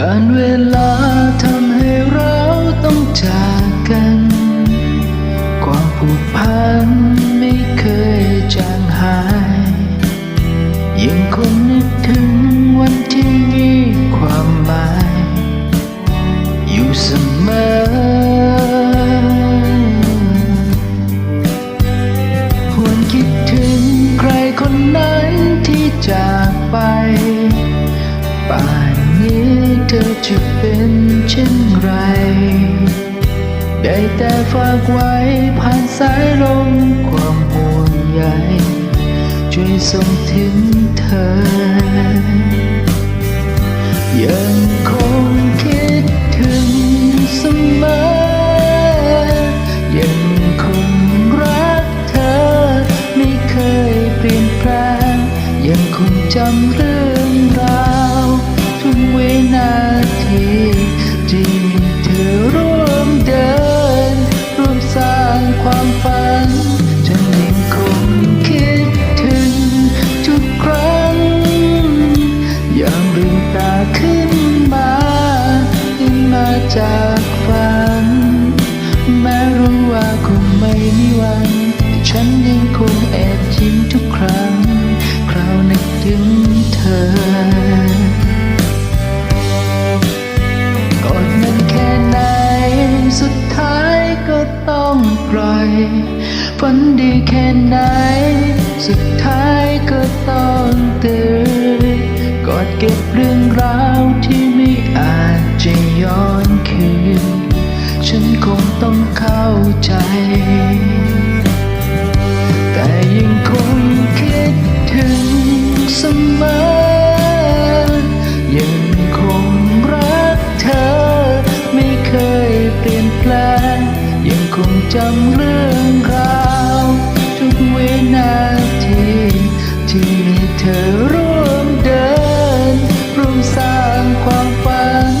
การเวลาทำให้เราต้องจากกัน ความผูกพันไม่เคยจางหายยังคงนึกถึงวันที่มีความหมาย อยู่เสมอ หวนคิดถึงใครคนนั้นที่จากไปป่า นี้เธอจะเป็นเช่นไร ได้แต่ฝากไว้ผ่านสายลมความห่วงใยช่วยส่งถึงเธอ ยังคงคิดถึงเสมอ ยังคงรักเธอ ไม่เคยเปลี่ยนแปลงยังคงจำเรื่องราว นาทีที่มีเธอร่วมเดิน ร่วมสร้างความฝัน ฉันยังคงคิดถึงทุกครั้งยามลืมตาขึ้นมาขึ้นมาจากฝัน แม้รู้ว่าคงไม่มีวันแต่ฉันยังคงแอบยิ้มทุกครั้ง คราวนึกถึงเธอ ฝันดีแค่ไหน สุดท้ายก็ต้องตื่นกอดเก็บเรื่องราวที่ไม่อาจจะย้อนคืน ฉันคงต้องเข้าใจ แต่ยังคงคิดถึงเสมอยังคงรักเธอ ไม่เคยเปลี่ยนแปลงยังคงจำเรื่องราว นาที ที่มีเธอร่วมเดิน ร่วมสร้างความฝัน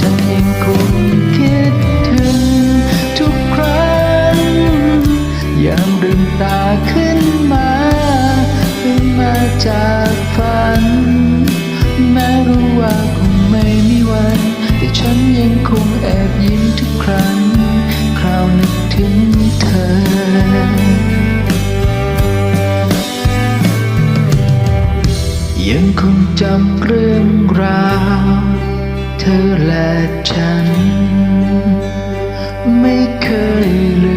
ฉันยังคงคิดถึงทุกครั้ง ยามลืมตาขึ้นมาขึ้นมาจากฝัน แม้รู้ว่าคงไม่มีวัน แต่ฉันยังคงแอบยิ้ม ยังคงจำเรื่องราว เธอและฉัน ไม่เคยลืม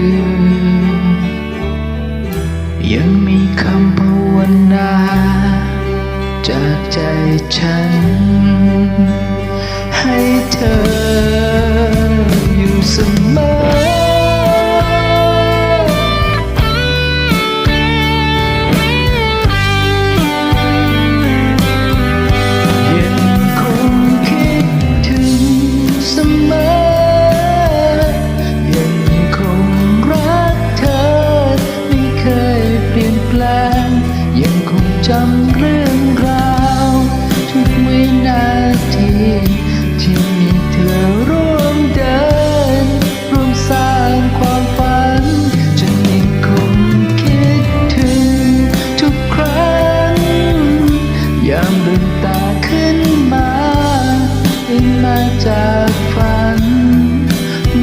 จากฝัน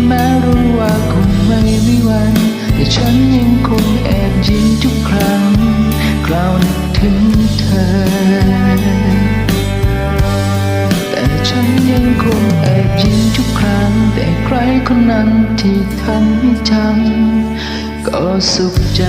แม้รู้ว่าคงไม่มีวัน แต่ฉันยังคงแอบยิ้มทุกครั้งคราวนึกถึงเธอ แต่ฉันยังคงแอบยิ้มทุกครั้ง แต่ใครคนนั้นที่ทำให้จำก็สุขใจ